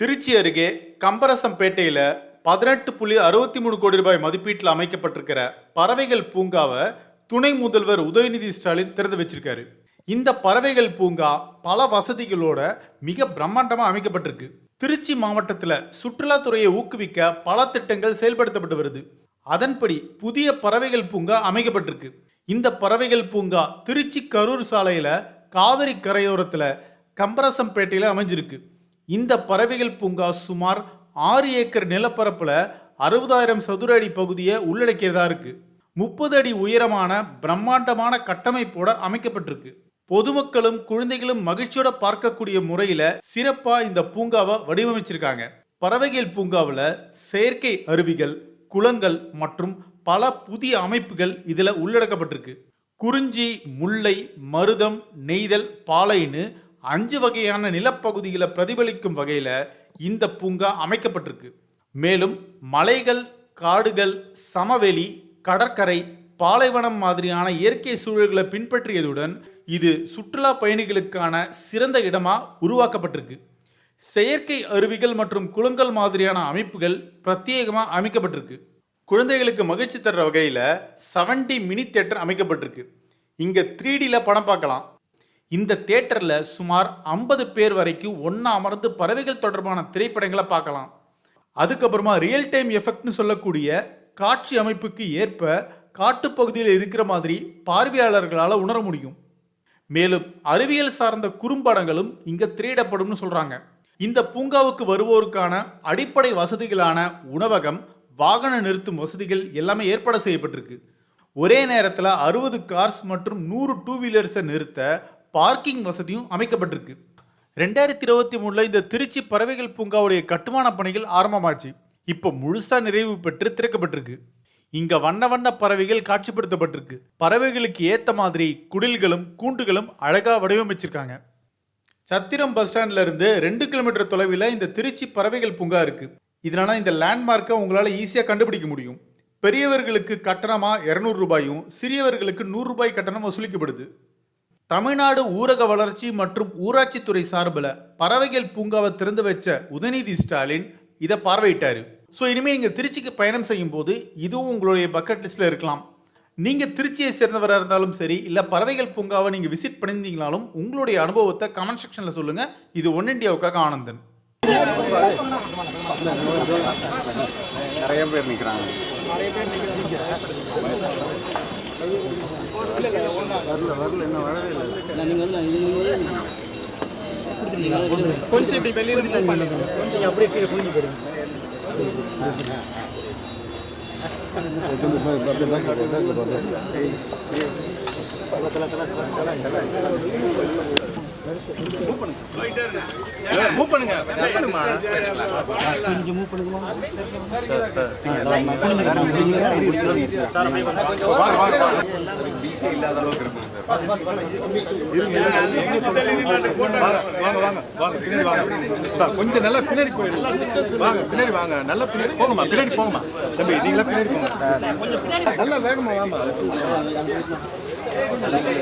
திருச்சி அருகே கம்பரசம்பேட்டையில் பதினெட்டு புள்ளி அறுபத்தி மூணு கோடி ரூபாய் மதிப்பீட்டில் அமைக்கப்பட்டிருக்கிற பறவைகள் பூங்காவை துணை முதல்வர் உதயநிதி ஸ்டாலின் திறந்து வச்சிருக்காரு. இந்த பறவைகள் பூங்கா பல வசதிகளோட மிக பிரம்மாண்டமாக அமைக்கப்பட்டிருக்கு. திருச்சி மாவட்டத்தில் சுற்றுலாத்துறையை ஊக்குவிக்க பல திட்டங்கள் செயல்படுத்தப்பட்டு வருது. அதன்படி புதிய பறவைகள் பூங்கா அமைக்கப்பட்டிருக்கு. இந்த பறவைகள் பூங்கா திருச்சி கரூர் சாலையில் காவிரி கரையோரத்தில் கம்பரசம்பேட்டையில் அமைஞ்சிருக்கு. இந்த பறவைகள் பூங்கா சுமார் ஆறு ஏக்கர் நிலப்பரப்பில் அறுபதாயிரம் சதுர அடி பகுதியை உள்ளடக்கியதா இருக்குது முப்பது அடி உயரமான பிரம்மாண்டமான கட்டமைப்போட அமைக்கப்பட்டிருக்கு. பொதுமக்களும் குழந்தைகளும் மகிழ்ச்சியோட பார்க்கக்கூடிய முறையில சிறப்பா இந்த பூங்காவை வடிவமைச்சிருக்காங்க. பறவைகள் பூங்காவில் செயற்கை அருவிகள் குளங்கள் மற்றும் பல புதிய அமைப்புகள் இதில் உள்ளடக்கப்பட்டிருக்கு. குறிஞ்சி முல்லை மருதம் நெய்தல் பாலைன்னு அஞ்சு வகையான நிலப்பகுதிகளை பிரதிபலிக்கும் வகையில் இந்த பூங்கா அமைக்கப்பட்டிருக்கு. மேலும் மலைகள் காடுகள் சமவெளி கடற்கரை பாலைவனம் மாதிரியான இயற்கை சூழல்களை பின்பற்றியதுடன் இது சுற்றுலா பயணிகளுக்கான சிறந்த இடமாக உருவாக்கப்பட்டிருக்கு. செயற்கை அருவிகள் மற்றும் குளங்கள் மாதிரியான அமைப்புகள் பிரத்யேகமாக அமைக்கப்பட்டிருக்கு. குழந்தைகளுக்கு மகிழ்ச்சி தர்ற வகையில் 70 மினி தேட்டர் அமைக்கப்பட்டிருக்கு. இங்கே த்ரீ டியில் படம் பார்க்கலாம். இந்த தேட்டரில் சுமார் ஐம்பது பேர் வரைக்கும் ஒன்றா அமர்ந்து பறவைகள் தொடர்பான திரைப்படங்களை பார்க்கலாம். அதுக்கப்புறமா ரியல் டைம் எஃபெக்ட்னு சொல்லக்கூடிய காட்சி அமைப்புக்கு ஏற்ப காட்டுப்பகுதியில் இருக்கிற மாதிரி பார்வையாளர்களால் உணர முடியும். மேலும் அறிவியல் சார்ந்த குறும்படங்களும் இங்கே திரையிடப்படும்னு சொல்கிறாங்க இந்த பூங்காவுக்கு வருவோருக்கான அடிப்படை வசதிகளான உணவகம் வாகன நிறுத்தும் வசதிகள் எல்லாமே ஏற்பாடு செய்யப்பட்டிருக்கு. ஒரே நேரத்தில் அறுபது கார்ஸ் மற்றும் நூறு டூ வீலர்ஸை நிறுத்த பார்க்கிங் வசதியும் அமைக்கப்பட்டிருக்கு. ரெண்டாயிரத்தி இருபத்தி மூணில் இந்த திருச்சி பறவைகள் பூங்காவுடைய கட்டுமான பணிகள் ஆரம்பமாச்சு. இப்போ முழுசாக நிறைவு பெற்று திறக்கப்பட்டிருக்கு. இங்கே வண்ண வண்ண பறவைகள் காட்சிப்படுத்தப்பட்டிருக்கு. பறவைகளுக்கு ஏற்ற மாதிரி குடில்களும் கூண்டுகளும் அழகாக வடிவமைச்சிருக்காங்க. சத்திரம் பஸ் ஸ்டாண்ட்ல இருந்து ரெண்டு கிலோமீட்டர் தொலைவில் இந்த திருச்சி பறவைகள் பூங்கா இருக்குது இதனால் இந்த லேண்ட்மார்க்கை உங்களால் ஈஸியாக கண்டுபிடிக்க முடியும். பெரியவர்களுக்கு கட்டணமாக இரநூறு ரூபாயும் சிறியவர்களுக்கு நூறு ரூபாய் கட்டணம் வசூலிக்கப்படுது. தமிழ்நாடு ஊரக வளர்ச்சி மற்றும் ஊராட்சித்துறை சார்பில் பறவைகள் பூங்காவை திறந்து வச்ச உதயநிதி ஸ்டாலின் இதை பார்வையிட்டார். ஸோ இனிமேல் நீங்கள் திருச்சிக்கு பயணம் செய்யும் போது இதுவும் உங்களுடைய பக்கெட் லிஸ்ட்டில் இருக்கலாம். நீங்கள் திருச்சியை சேர்ந்தவராக இருந்தாலும் சரி இல்லை பறவைகள் பூங்காவை நீங்கள் விசிட் பண்ணியிருந்தீங்களாலும் உங்களுடைய அனுபவத்தை கமெண்ட் செக்ஷனில் சொல்லுங்கள் இது ஒன் இண்டியாவுக்காக ஆனந்தன். நிறைய பேர் நிற்கிறாங்க வரல வரல இன்னும் வரவே இல்லை கொஞ்சம் இப்படி வெளியில. கொஞ்சம் அப்படியே கீழே குனிஞ்சு போடுங்க. மூவ் பண்ணுங்க. வாங்க வாங்க வாங்க இல்லாத அளவுக்கு இருக்கும் வாங்க வாங்க வாங்க வாங்க பின்னாடி வாங்க சார், கொஞ்சம் நல்லா பின்னாடி போயிடுங்க வாங்க பின்னாடி வாங்க நல்லா பின்னாடி போங்கம்மா பின்னாடி போங்கம்மா தம்பி நீங்களா பின்னாடி போங்க நல்லா வேகமா வாமா